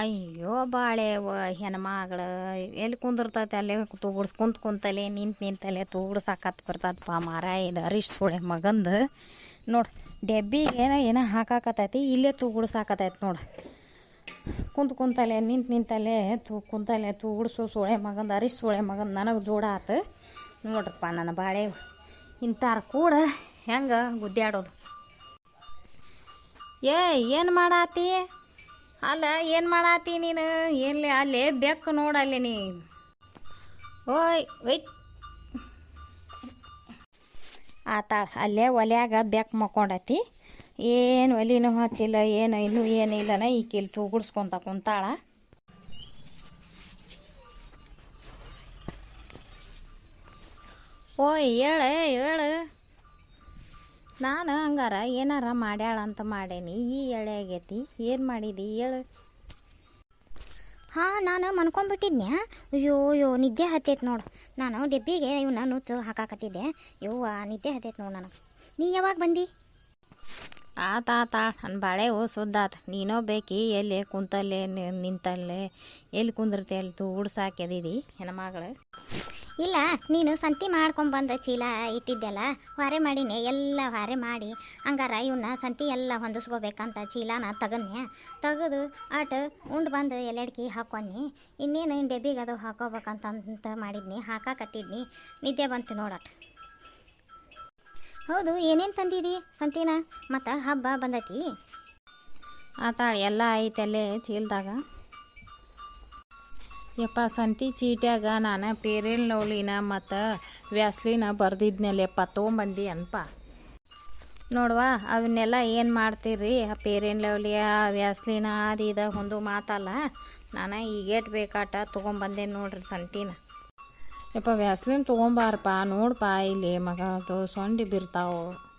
ಅಯ್ಯೋ ಬಾಳೆ ಹೆಣ್ಮಗಳು, ಎಲ್ಲಿ ಕುಂದಿರ್ತೈತೆ ಅಲ್ಲೇ ತೂಗುಡ್ಸ್ ಕುಂತ ಕುಂತಲೆ, ನಿಂತು ನಿಂತಲೆ ತೂಗುಡ್ಸಾಕತ್ ಬರ್ತದಪ್ಪ ಮಾರ ಇದು ಅರಿಶ್ ಸುಳೆ ಮಗಂದು. ನೋಡು, ಡೆಬ್ಬಿಗೆ ಏನೋ ಹಾಕಾಕತೈತಿ ಇಲ್ಲೇ ತೂಗುಡ್ಸಾಕತೈತಿ ನೋಡಿ. ಕುಂತ ಕುಂತಲೆ, ನಿಂತು ನಿಂತಲೆ ತೂ, ಕುಂತಲೆ ತೂಗುಡ್ಸು ಸೋಳೆ ಮಗಂದು ಅರಿಶ್ ಸೋಳೆ ಮಗಂದು, ನನಗೆ ಜೋಡ ಆತು. ನೋಡ್ರಪ್ಪ ನನ್ನ ಬಾಳೆ ಇಂಥಾರ ಕೂಡ ಹೆಂಗೆ ಗುದ್ದಾಡೋದು. ಏ ಏನು ಮಾಡಾತಿ? ಅಲ್ಲ, ಏನು ಮಾಡಾತಿ ನೀನು? ಎಲ್ಲಿ ಅಲ್ಲೇ ಬೆಕ್ಕು ನೋಡಲ್ಲಿ ನೀ. ಓಯ್ ಒಯ್ ಆತಾಳ, ಅಲ್ಲೇ ಒಲ್ಯಾಗ ಬೆಕ್ಕು ಮಕ್ಕೊಂಡತಿ. ಏನು ಒಲಿನೂ ಹಚ್ಚಿಲ್ಲ, ಏನು ಇನ್ನೂ ಏನಿಲ್ಲನ ಈ ಕಿಲ್ ತೂಗುಡ್ಸ್ಕೊಂತ ಕುಂತಾಳ. ಓಯ್, ಹೇಳ, ಹೇಳು. ನಾನು ಹಂಗಾರ ಏನಾರ ಮಾಡ್ಯಾಳ ಅಂತ ಮಾಡೇನಿ ಈ ಎಳೆ ಆಗೈತಿ ಏನು ಮಾಡಿದಿ ಹೇಳು. ಹಾಂ ನಾನು ಮನ್ಕೊಂಡ್ಬಿಟ್ಟಿದ್ನ್ಯಾ? ಅಯ್ಯೋ ಅಯ್ಯೋ ನಿದ್ದೆ ಹತ್ತೈತೆ ನೋಡು. ನಾನು ಡೆಬ್ಬಿಗೆ ಇವನ್ನ ನುಚ್ಚು ಹಾಕಾಕತ್ತಿದ್ದೆ. ಯವ್ವ ನಿದ್ದೆ ಹತ್ತೈತೆ ನೋಡು ನಾನು ನೀ ಯಾವಾಗ ಬಂದಿ? ಆತ ಆತ ನನ್ನ ಬಾಳೆವು ಸುದ್ದಾತ. ನೀನೋ ಬೇಕಿ ಎಲ್ಲಿ ಕುಂತಲ್ಲೇ ನಿಂತಲ್ಲೇ ಎಲ್ಲಿ ಕುಂದಿರ್ತಿ ಅಲ್ಲಿ ತೂಗುಡ್ಸಾಕ್ಯದಿದಿ ಹೆಣ್ಮಗಳು? ಇಲ್ಲ, ನೀನು ಸಂತಿ ಮಾಡ್ಕೊಂಬಂದ ಚೀಲ ಇಟ್ಟಿದ್ದೆಲ್ಲ ಹೊರೆ ಮಾಡಿನೇ, ಎಲ್ಲ ಹೊರೆ ಮಾಡಿ, ಹಂಗಾರ ಇವನ್ನ ಸಂತಿ ಎಲ್ಲ ಹೊಂದಿಸ್ಕೋಬೇಕಂತ ಚೀಲನ ತಗನ್ನೆ ತೆಗೆದು ಆಟ ಉಂಡು ಬಂದು ಎಲ್ಲೆಡ್ಕಿ ಹಾಕ್ಕೊನಿ ಇನ್ನೇನು ಡೆಬ್ಬಿಗೆ ಅದು ಹಾಕೋಬೇಕಂತಂತ ಮಾಡಿದ್ನಿ, ಹಾಕಾಕತ್ತಿದ್ನಿ. ನಿದ್ದೆ ಬಂತು ನೋಡಟ್ ಹೌದು, ಏನೇನು ತಂದಿದಿ ಸಂತಿನ? ಮತ್ತು ಹಬ್ಬ ಬಂದೈತಿ? ಆತ ಎಲ್ಲ ಐತಲ್ಲೇ ಚೀಲ್ದಾಗ. ಯಪ್ಪ, ಸಂತಿ ಚೀಟ್ಯಾಗ ನಾನು ಪೇರೆಲ್ ಲವ್ಲಿನ ಮತ್ತು ವ್ಯಾಸ್ಲಿನ ಬರ್ದಿದ್ನಲ್ಲಪ್ಪ ತೊಗೊಂಬಂದಿ ಅನ್ಪ. ನೋಡ್ವಾ ಅವನ್ನೆಲ್ಲ ಏನು ಮಾಡ್ತೀರಿ? ಆ ಪೇರೆನ್ ಲವ್ಲಿ ಆ ವ್ಯಾಸ್ಲಿನ, ಅದು ಇದು ಒಂದು ಮಾತಲ್ಲ. ನಾನು ಈಗೇಟ್ ಬೇಕಾಟ ತೊಗೊಂಬಂದೆ ನೋಡ್ರಿ ಸಂತಿನ. ಯಪ್ಪ, ವ್ಯಾಸ್ಲಿನ ತೊಗೊಂಬಾರಪ್ಪ ನೋಡಪ್ಪ ಇಲ್ಲಿ ಮಗ ಸೊಂಡಿ ಬಿರ್ತಾವು.